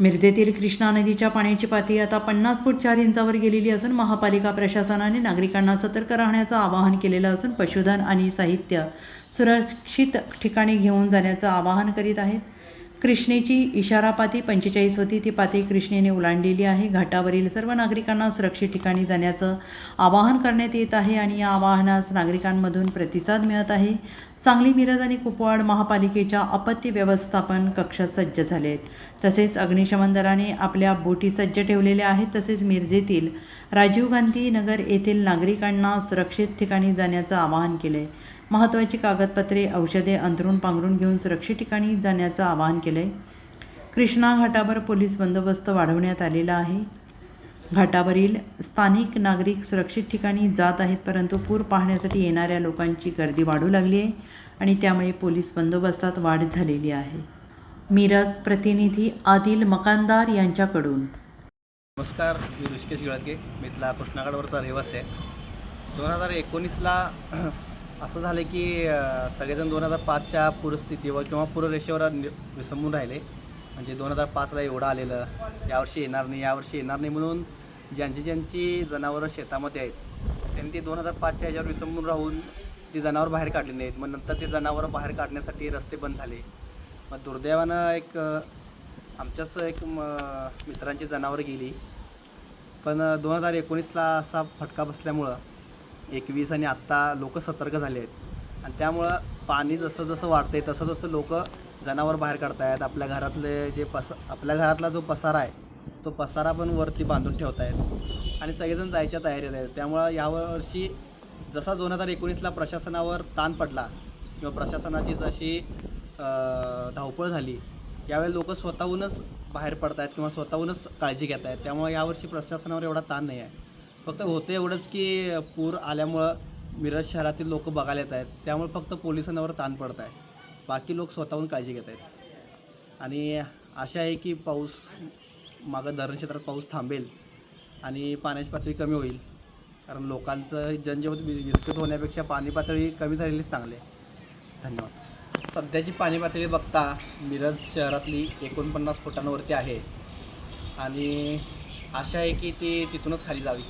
मिरजेतील कृष्णा नदीच्या पाण्याची पातळी आता पन्नास फूट चार इंचावर गेलेली असून महापालिका प्रशासनाने नागरिकांना सतर्क राहण्याचं आवाहन केलेलं असून पशुधन आणि साहित्य सुरक्षित ठिकाणी घेऊन जाण्याचं आवाहन करीत आहेत. कृष्णेची इशारा पाती पंचेचाळीस होती. ती पाती कृष्णेने ओलांडलेली आहे. घाटावरील सर्व नागरिकांना सुरक्षित ठिकाणी जाण्याचं आवाहन करण्यात येत आहे आणि या आवाहनास नागरिकांमधून प्रतिसाद मिळत आहे. सांगली मिरज आणि कुपवाड महापालिकेच्या आपत्ती व्यवस्थापन कक्ष सज्ज झाले आहेत. तसेच अग्निशमन दलाने आपल्या बोटी सज्ज ठेवलेल्या आहेत. तसेच मिरजेतील राजीव गांधी नगर येथील नागरिकांना सुरक्षित ठिकाणी जाण्याचं आवाहन केलं आहे महत्त्वाची कागदपत्रे औषधे अंतरून पांघरून घेऊन सुरक्षित ठिकाणी जाण्याचं आवाहन केलं आहे कृष्णा घाटावर पोलीस बंदोबस्त वाढवण्यात आलेला आहे. घाटावरील स्थानिक नागरिक सुरक्षित ठिकाणी जात आहेत परंतु पूर पाहण्यासाठी येणाऱ्या लोकांची गर्दी वाढू लागली आहे आणि त्यामुळे पोलीस बंदोबस्तात वाढ झालेली आहे. मिरज प्रतिनिधी आदिल मकानदार यांच्याकडून. नमस्कार मी ऋषिकेश गिळके मी इथला कृष्णागडवरचा रहिवासी आहे. दोन हजार एकोणीसला असं झालं की सगळेजण दोन हजार पाचच्या पूरस्थितीवर किंवा पूररेषेवर नि- विसंबून राहिले. म्हणजे दोन हजार पाचला एवढं आलेलं यावर्षी येणार नाही यावर्षी येणार नाही म्हणून ज्यांची ज्यांची जनावरं शेतामध्ये आहेत त्यांनी ती दोन हजार पाचच्या ह्याच्यावर विसंबून राहून ती जनावरं बाहेर काढली नाहीत. मग नंतर ते जनावरं बाहेर काढण्यासाठी रस्ते बंद झाले. मग दुर्दैवानं एक आमच्याच एक म- मित्रांची जनावरं गेली. पण दोन हजार एकोणीसला असा फटका बसल्यामुळं एकवीस आणि आत्ता लोक सतर्क झाले आहेत. आणि त्यामुळं पाणी जसं जसं वाढतंय तसं जसं लोक जनावर बाहेर काढतायत. आपल्या घरातले जे पस आपल्या घरातला जो पसारा आहे तो पसारा पण वरती बांधून ठेवत आहेत आणि सगळेजण जायच्या तयारीत आहेत. त्यामुळं यावर्षी जसा दोन हजार एकोणीसला प्रशासनावर ताण पडला किंवा प्रशासनाची जशी धावपळ झाली यावेळी लोक स्वतःहूनच बाहेर पडत आहेत किंवा स्वतःहूनच काळजी घेत आहेत त्यामुळे यावर्षी प्रशासनावर एवढा ताण नाही आहे फक्त होतं एवढंच की पूर आल्यामुळं मिरज शहरातील लोक बघायला येत आहेत. त्यामुळे फक्त पोलिसांवर ताण पडत आहे. बाकी लोक स्वतःहून काळजी घेत आहेत. आणि आशा आहे की पाऊस मागं धरण क्षेत्रात पाऊस थांबेल आणि पाण्याची पातळी कमी होईल. कारण लोकांचं जनजीवन वि- होण्यापेक्षा पाणी पातळी कमी झालेलीच चांगली आहे. धन्यवाद. सध्याची पाणी पातळी बघता मिरज शहरातली एकोणपन्नास फुटांवरती आहे. आणि आशा आहे की ती तिथूनच खाली जावी.